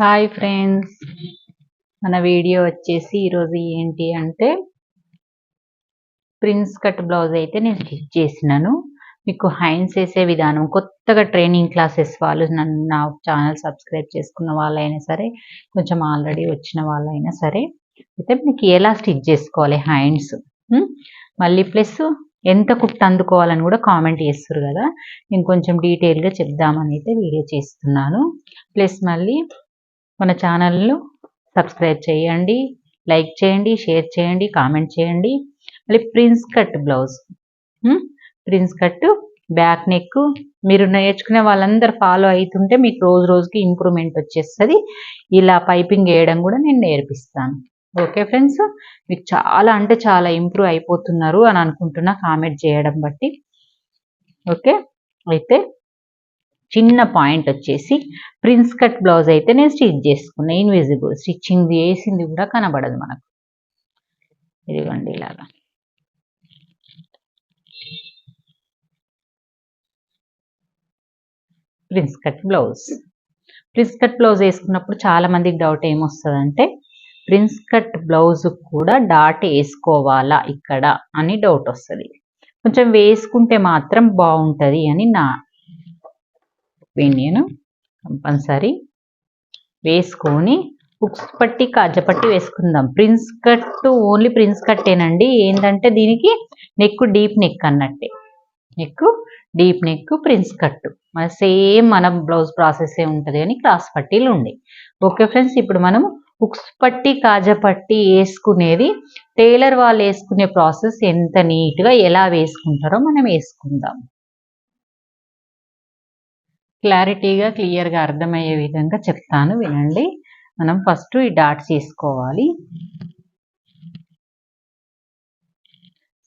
Hi friends మన video వచ్చేసి ఈరోజు ఏంటి అంటే ప్రిన్స్ కట్ బ్లౌజ్ అయితే నేను స్టిచ్ చేసినాను. మీకు హైన్స్ వేసే విధానం కొత్తగా ట్రైనింగ్ క్లాసెస్ వాళ్ళు నన్ను నా ఛానల్ సబ్స్క్రైబ్ చేసుకున్న వాళ్ళైనా సరే కొంచెం ఆల్రెడీ వచ్చిన వాళ్ళైనా సరే అయితే మీకు ఎలా స్టిచ్ చేసుకోవాలి హ్యాండ్స్? మళ్ళీ ప్లస్ ఎంత కుట్టు అందుకోవాలని కూడా కామెంట్ చేస్తారు కదా. నేను కొంచెం డీటెయిల్గా చెప్దామని అయితే వీడియో చేస్తున్నాను. ప్లస్ మళ్ళీ మన ఛానల్ను సబ్స్క్రైబ్ చేయండి లైక్ చేయండి షేర్ చేయండి కామెంట్ చేయండి. మళ్ళీ prince cut blouse. Prince cut back neck. మీరు నేర్చుకునే వాళ్ళందరూ ఫాలో అవుతుంటే మీకు రోజు రోజుకి ఇంప్రూవ్మెంట్ వచ్చేస్తుంది. ఇలా పైపింగ్ వేయడం కూడా నేను నేర్పిస్తాను. Okay friends? మీకు చాలా అంటే చాలా ఇంప్రూవ్ అయిపోతున్నారు అని అనుకుంటున్నా కామెంట్ చేయడం బట్టి. ఓకే? అయితే చిన్న పాయింట్ వచ్చేసి ప్రిన్స్ కట్ బ్లౌజ్ అయితే నేను స్టిచ్ చేసుకున్నా ఇన్విజిబుల్. స్టిచ్చింగ్ వేసింది కూడా కనబడదు మనకు. ఇదిగోండి ఇలాగా. Prince cut blouse. Prince cut blouse వేసుకున్నప్పుడు చాలా మందికి డౌట్ ఏమొస్తుందంటే ప్రిన్స్ కట్ బ్లౌజ్ కూడా డాట్ వేసుకోవాలా ఇక్కడ అని డౌట్ వస్తుంది. కొంచెం వేసుకుంటే మాత్రం బాగుంటుంది అని నా నేను కంపల్సరీ వేసుకొని హుక్స్ పట్టి కాజపట్టి వేసుకుందాం. ప్రిన్స్ కట్ ఓన్లీ ప్రిన్స్ కట్టేనండి. ఏంటంటే దీనికి నెక్ డీప్ నెక్ అన్నట్టే. Neck deep neck prince cut మన సేమ్ మన బ్లౌజ్ ప్రాసెస్ ఏ ఉంటుంది అని క్రాస్ పట్టీలు ఉండే. ఓకే ఫ్రెండ్స్ ఇప్పుడు మనం హుక్స్ పట్టి కాజపట్టి వేసుకునేది టైలర్ వాళ్ళు వేసుకునే ప్రాసెస్ ఎంత నీట్గా ఎలా వేసుకుంటారో మనం వేసుకుందాం. క్లారిటీగా క్లియర్గా అర్థమయ్యే విధంగా చెప్తాను వినండి. మనం ఫస్ట్ ఈ డాట్స్ వేసుకోవాలి.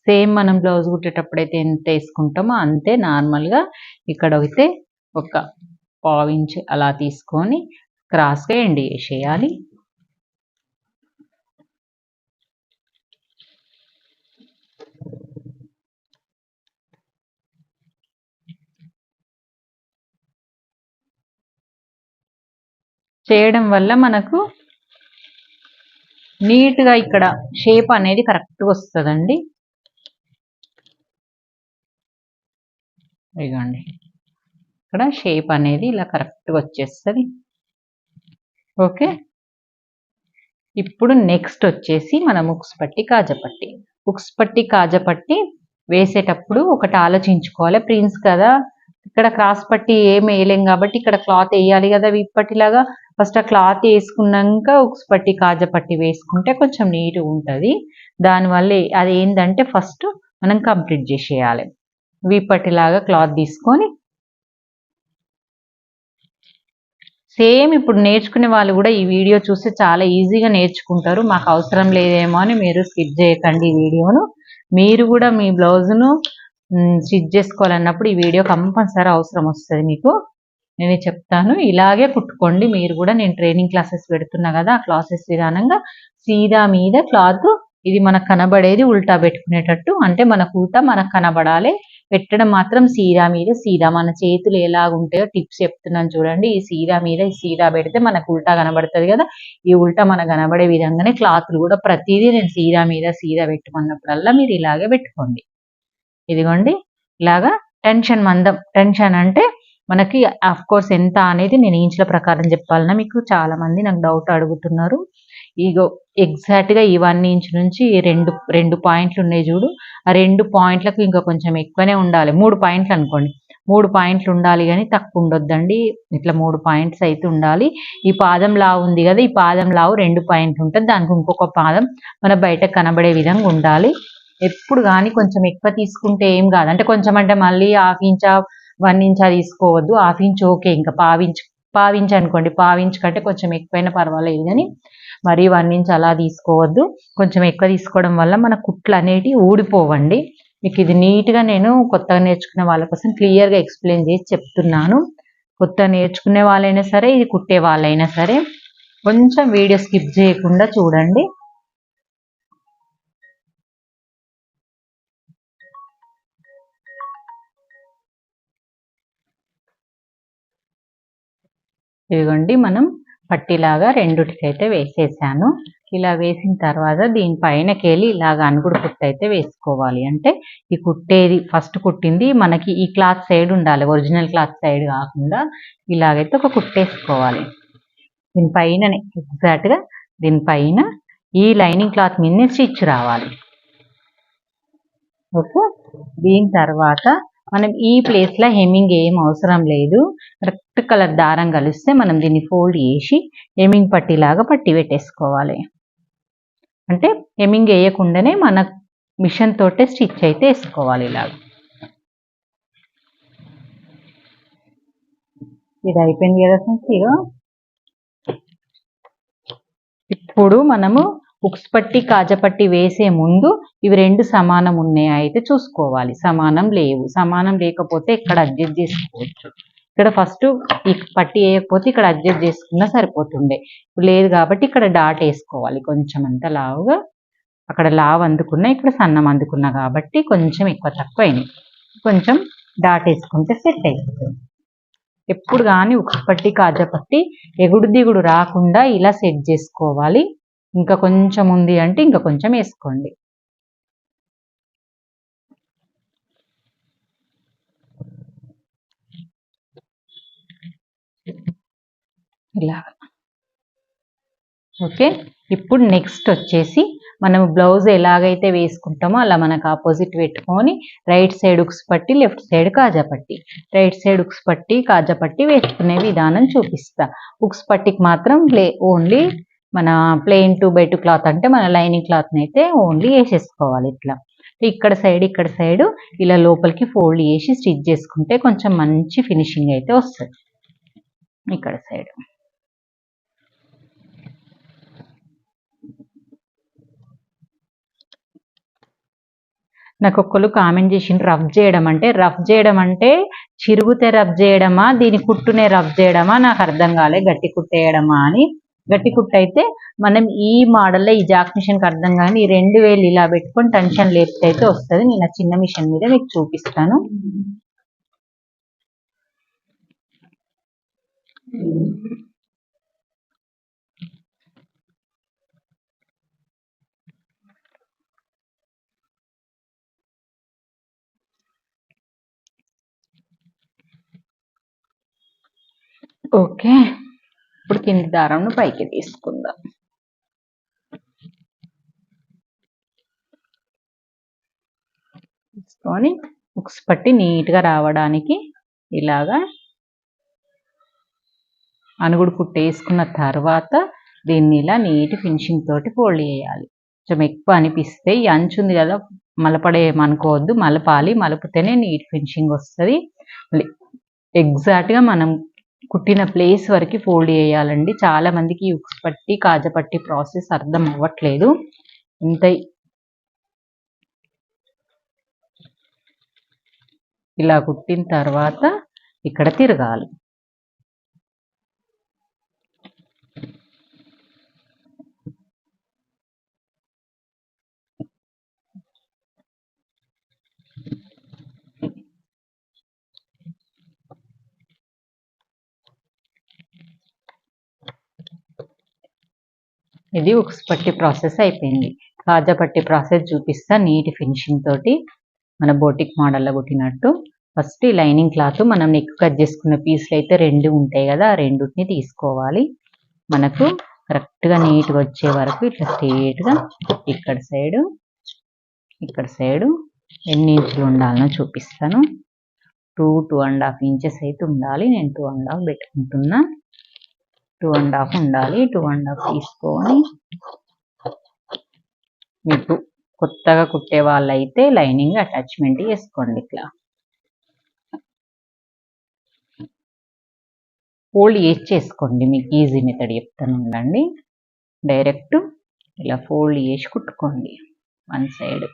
సేమ్ మనం బ్లౌజ్ కుట్టేటప్పుడు అయితే ఎంత వేసుకుంటామో అంతే నార్మల్గా ఇక్కడ అయితే ఒక పావించి అలా తీసుకొని క్రాస్గా ఎండి వేసేయాలి చేయడం వల్ల మనకు నీట్గా ఇక్కడ షేప్ అనేది కరెక్ట్గా వస్తుందండి. ఇదిగోండి. ఇక్కడ షేప్ అనేది ఇలా కరెక్ట్గా వచ్చేస్తుంది. ఓకే? ఇప్పుడు నెక్స్ట్ వచ్చేసి మనం ఉక్స్ పట్టి కాజపట్టి ఉక్స్ పట్టి కాజపట్టి వేసేటప్పుడు ఒకటి ఆలోచించుకోవాలి. ప్రిన్స్ కదా. ఇక్కడ క్రాస్ పట్టి ఏం వేయలేం కాబట్టి ఇక్కడ క్లాత్ వేయాలి కదా విప్పటిలాగా ఫస్ట్ ఆ క్లాత్ వేసుకున్నాక ఉక్స్ పట్టి కాజ పట్టి వేసుకుంటే కొంచెం నీట్గా ఉంటుంది. దానివల్ల అది ఏంటంటే ఫస్ట్ మనం కంప్లీట్ చేసేయాలి. వీపట్టిలాగా క్లాత్ తీసుకొని సేమ్ ఇప్పుడు నేర్చుకునే వాళ్ళు కూడా ఈ వీడియో చూస్తే చాలా ఈజీగా నేర్చుకుంటారు. మాకు అవసరం లేదేమో అని మీరు స్కిప్ చేయకండి ఈ వీడియోను. మీరు కూడా మీ బ్లౌజ్ను స్టిచ్ చేసుకోవాలన్నప్పుడు ఈ వీడియో కంపల్సరీ అవసరం వస్తుంది మీకు. నేను చెప్తాను. ఇలాగే కుట్టుకోండి. మీరు కూడా నేను ట్రైనింగ్ క్లాసెస్ పెడుతున్నా కదా ఆ క్లాసెస్ విధానంగా సీదా మీద క్లాత్ ఇది మనకు కనబడేది ఉల్టా పెట్టుకునేటట్టు. అంటే మన కూట మనకు కనబడాలి. పెట్టడం మాత్రం సీరా మీద సీదా. మన చేతులు ఎలాగుంటాయో టిప్స్ చెప్తున్నాను చూడండి. ఈ సీరా మీద ఈ సీదా పెడితే మనకు ఉల్టా కనబడుతుంది కదా. ఈ ఉల్టా మనకు కనబడే విధంగానే క్లాత్లు కూడా ప్రతిదీ నేను సీరా మీద సీదా పెట్టుకున్నప్పుడల్లా మీరు ఇలాగే పెట్టుకోండి. ఇదిగోండి. ఇలాగా టెన్షన్ మందం టెన్షన్ అంటే మనకి అఫ్ కోర్స్ ఎంత అనేది నేను ఇంచుల ప్రకారం చెప్పాలన్నా మీకు చాలా మంది నాకు డౌట్ అడుగుతున్నారు. ఇగో ఎగ్జాక్ట్గా ఈ వన్ ఇంచ్ నుంచి రెండు రెండు పాయింట్లు ఉన్నాయి చూడు. ఆ రెండు పాయింట్లకు ఇంకా కొంచెం ఎక్కువనే ఉండాలి. మూడు పాయింట్లు అనుకోండి. మూడు పాయింట్లు ఉండాలి కానీ తక్కువ ఉండొద్దండి. ఇట్లా మూడు పాయింట్స్ అయితే ఉండాలి. ఈ పాదం లావు ఉంది కదా ఈ పాదం లావు రెండు పాయింట్లు ఉంటుంది. దానికి ఇంకొక పాదం మన బయట కనబడే విధంగా ఉండాలి. ఎప్పుడు కానీ కొంచెం ఎక్కువ తీసుకుంటే ఏం కాదు. అంటే కొంచెం అంటే మళ్ళీ హాఫ్ ఇంచ్ వన్ ఇంచా తీసుకోవద్దు హాఫ్ ఇంచ్ ఓకే ఇంకా పావించ్ పావించ్ అనుకోండి పావించ్ కంటే కొంచెం ఎక్కువైనా పర్వాలేదు కానీ మరీ వన్ ఇంచ్ అలా తీసుకోవద్దు. కొంచెం ఎక్కువ తీసుకోవడం వల్ల మన కుట్లు అనేటివి ఊడిపోవండి. మీకు ఇది నీట్గా నేను కొత్తగా నేర్చుకునే వాళ్ళ కోసం క్లియర్గా ఎక్స్ప్లెయిన్ చేసి చెప్తున్నాను. కొత్త నేర్చుకునే వాళ్ళైనా సరే ఇది కుట్టే వాళ్ళైనా సరే కొంచెం వీడియో స్కిప్ చేయకుండా చూడండి. ఇదిగోండి మనం పట్టిలాగా రెండుటికైతే వేసేసాను. ఇలా వేసిన తర్వాత దీని పైనకెళ్ళి ఇలాగ అనుగుడు కుట్టు అయితే వేసుకోవాలి. అంటే ఈ కుట్టేది ఫస్ట్ కుట్టింది మనకి ఈ క్లాత్ సైడ్ ఉండాలి ఒరిజినల్ క్లాత్ సైడ్ కాకుండా ఇలాగైతే ఒక కుట్టేసుకోవాలి దీనిపైన ఎగ్జాక్ట్గా దీనిపైన ఈ లైనింగ్ క్లాత్ మీదనే స్టిచ్ రావాలి. ఓకే? దీని తర్వాత మనం ఈ ప్లేస్లో హెమ్మింగ్ ఏం అవసరం లేదు. రెడ్ కలర్ దారం కలిస్తే మనం దీన్ని ఫోల్డ్ చేసి హెమ్మింగ్ పట్టిలాగా పట్టి పెట్టేసుకోవాలి. అంటే హెమ్మింగ్ వేయకుండానే మన మిషన్ తోటే స్టిచ్ అయితే వేసుకోవాలి ఇలాగ ఇది అయిపోయింది కదా ఫ్రెండ్స్ ఇప్పుడు మనము ఉక్స్ పట్టి కాజపట్టి వేసే ముందు ఇవి రెండు సమానం ఉన్నాయా అయితే చూసుకోవాలి. సమానం లేవు. సమానం లేకపోతే ఇక్కడ అడ్జస్ట్ చేసుకోవచ్చు. ఇక్కడ ఫస్ట్ ఈ పట్టి వేయకపోతే ఇక్కడ అడ్జస్ట్ చేసుకున్నా సరిపోతుండే. ఇప్పుడు లేదు కాబట్టి ఇక్కడ డాట్ వేసుకోవాలి. కొంచెం అంత లావుగా అక్కడ లావ్ అందుకున్నా ఇక్కడ సన్నం అందుకున్నా కాబట్టి కొంచెం ఎక్కువ తక్కువ అయినాయి కొంచెం డాట్ వేసుకుంటే సెట్ అయిపోతుంది. ఎప్పుడు కానీ ఉక్స్ పట్టి కాజపట్టి ఎగుడు దిగుడు రాకుండా ఇలా సెట్ చేసుకోవాలి. ఇంకా కొంచెం ఉంది అంటే ఇంకా కొంచెం వేసుకోండి. ఇలా ఓకే? ఇప్పుడు నెక్స్ట్ వచ్చేసి మనం బ్లౌజ్ ఎలాగైతే వేసుకుంటామో అలా మనకు ఆపోజిట్ పెట్టుకొని రైట్ సైడ్ ఉక్స్ పట్టి లెఫ్ట్ సైడ్ కాజా పట్టి. రైట్ సైడ్ ఉక్స్ పట్టి కాజా పట్టి వేసుకునే విధానం చూపిస్తా. ఉక్స్ పట్టికి మాత్రం ఓన్లీ మన plain two by two cloth అంటే మన లైనింగ్ క్లాత్ని అయితే ఓన్లీ వేసేసుకోవాలి ఇట్లా. ఇక్కడ సైడ్ ఇక్కడ సైడ్ ఇలా లోపలికి ఫోల్డ్ చేసి స్టిచ్ చేసుకుంటే కొంచెం మంచి ఫినిషింగ్ అయితే వస్తుంది. ఇక్కడ సైడ్ నాకు ఒక్కరు కామెంట్ చేసిండ్రు రఫ్ చేయడం అంటే రఫ్ చేయడం అంటే చిరుగుతే రఫ్ చేయడమా దీని కుట్టునే రఫ్ చేయడమా నాకు అర్థం కాలే గట్టి కుట్టేయడమా అని గట్టి కుట్టు అయితే మనం ఈ మోడల్లో ఈ జాక్ మిషన్కి అర్థం కానీ ఈ రెండు వేలు ఇలా పెట్టుకొని టెన్షన్ లేపితే అయితే వస్తుంది. నేను ఆ చిన్న మిషన్ మీద మీకు చూపిస్తాను. ఓకే. ఇప్పుడు కింది దారంను పైకి తీసుకుందాం. తీసుకొని ఉక్స్ పట్టి నీట్గా రావడానికి ఇలాగా అనుగుడు కుట్టేసుకున్న తర్వాత దీన్ని ఇలా నీట్ ఫినిషింగ్ తోటి ఫోల్డ్ చేయాలి. కొంచెం ఎక్కువ అనిపిస్తే ఈ అంచు ఉంది కదా మలపడేయమనుకోవద్దు మలపాలి మలుపుతేనే నీట్ ఫినిషింగ్ వస్తుంది. ఎగ్జాక్ట్గా మనం కుట్టిన ప్లేస్ వరకు ఫోల్డ్ చేయాలండి. చాలా మందికి ఉక్స్ పట్టి కాజపట్టి ప్రాసెస్ అర్థం అవ్వట్లేదు. ఇంత ఇలా కుట్టిన తర్వాత ఇక్కడ తిరగాలి. ఇది ఒక పట్టి ప్రాసెస్ అయిపోయింది. కాజా పట్టి ప్రాసెస్ చూపిస్తా నీట్ ఫినిషింగ్ తోటి. మన బోటిక్ మోడల్లో కుట్టినట్టు. ఫస్ట్ ఈ లైనింగ్ క్లాత్ మనం నెక్ కట్ చేసుకున్న పీసులు అయితే రెండు ఉంటాయి కదా ఆ రెండుని తీసుకోవాలి. మనకు కరెక్ట్గా నీట్గా వచ్చే వరకు ఇట్లా స్ట్రేట్గా ఇక్కడ సైడు ఇక్కడ సైడు ఎన్ని ఇంచులు ఉండాలనో చూపిస్తాను. Two two and half inches అయితే ఉండాలి. నేను టూ అండ్ హాఫ్ పెట్టుకుంటున్నా. టూ అండ్ హాఫ్ ఉండాలి. టూ అండ్ హాఫ్ తీసుకొని మీకు కొత్తగా కుట్టే వాళ్ళైతే లైనింగ్ అటాచ్మెంట్ చేసుకోండి ఇట్లా. ఫోల్డ్ చేసి చేసుకోండి మీకు ఈజీ మెథడ్ చెప్తాను ఉండండి. డైరెక్ట్ ఇలా ఫోల్డ్ చేసి కుట్టుకోండి. One side.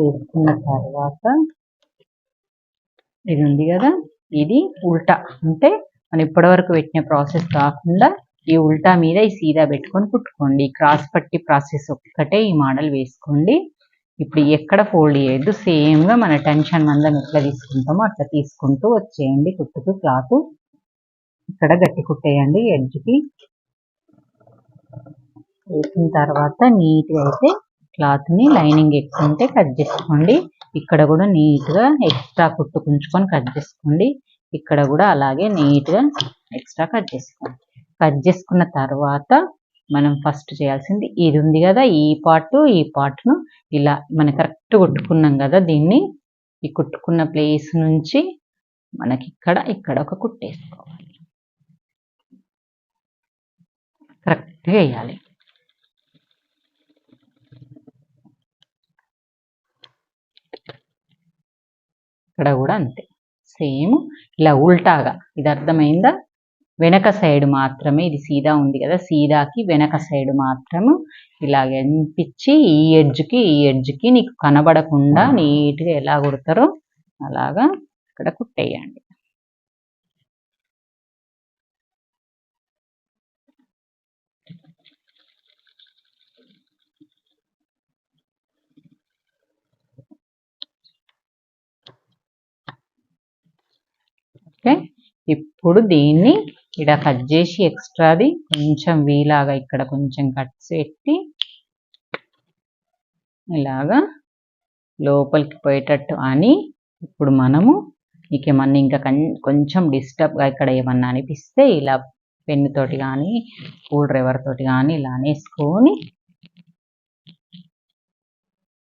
వేసుకున్న తర్వాత ఇది ఉంది కదా? ఇది ఉల్టా. అంటే మనం ఇప్పటివరకు పెట్టిన ప్రాసెస్ కాకుండా ఈ ఉల్టా మీద ఈ సీదా పెట్టుకొని కుట్టుకోండి. క్రాస్ పట్టి ప్రాసెస్ ఒక్కటే ఈ మోడల్ వేసుకోండి. ఇప్పుడు ఎక్కడ ఫోల్డ్ చేయొద్దు. సేమ్గా మన టెన్షన్ మందం ఎట్లా తీసుకుంటామో అట్లా తీసుకుంటూ వచ్చేయండి. కుట్టుకు క్లాత్ ఇక్కడ గట్టి కుట్టేయండి. ఎడ్జ్కి వేసిన తర్వాత నీట్గా అయితే క్లాత్ని లైనింగ్ ఎక్కువ ఉంటే కట్ చేసుకోండి. ఇక్కడ కూడా నీట్గా ఎక్స్ట్రా కుట్టుకుంచుకొని కట్ చేసుకోండి. ఇక్కడ కూడా అలాగే నీట్గా ఎక్స్ట్రా కట్ చేసుకోండి. కట్ చేసుకున్న తర్వాత మనం ఫస్ట్ చేయాల్సింది ఇది ఉంది కదా ఈ పార్ట్ ఈ పార్ట్ను ఇలా మనం కరెక్ట్ కుట్టుకున్నాం కదా దీన్ని ఈ కుట్టుకున్న ప్లేస్ నుంచి మనకి ఇక్కడ ఇక్కడ ఒక కుట్టేసుకోవాలి. కరెక్ట్గా వేయాలి. ఇక్కడ కూడా అంతే. సేమ్ ఇలా ఉల్టాగా. ఇది అర్థమైందా? వెనక సైడ్ మాత్రమే ఇది సీదా ఉంది కదా సీదాకి వెనక సైడ్ మాత్రము ఇలాగ అనిపించి ఈ ఎడ్జ్కి ఈ ఎడ్జ్కి నీకు కనబడకుండా నీట్గా ఎలా కుడతారో అలాగా ఇక్కడ కుట్టేయండి. ఓకే? ఇప్పుడు దీన్ని ఇక్కడ కట్ చేసి ఎక్స్ట్రాది కొంచెం వీలాగా ఇక్కడ కొంచెం కట్స్ పెట్టి ఇలాగా లోపలికి పోయేటట్టు అని ఇప్పుడు మనము నీకు ఇంకా కొంచెం డిస్టర్బ్గా ఇక్కడ ఏమన్నా అనిపిస్తే ఇలా పెన్నుతోటి కానీ కూల్ తోటి కానీ ఇలా అనేసుకొని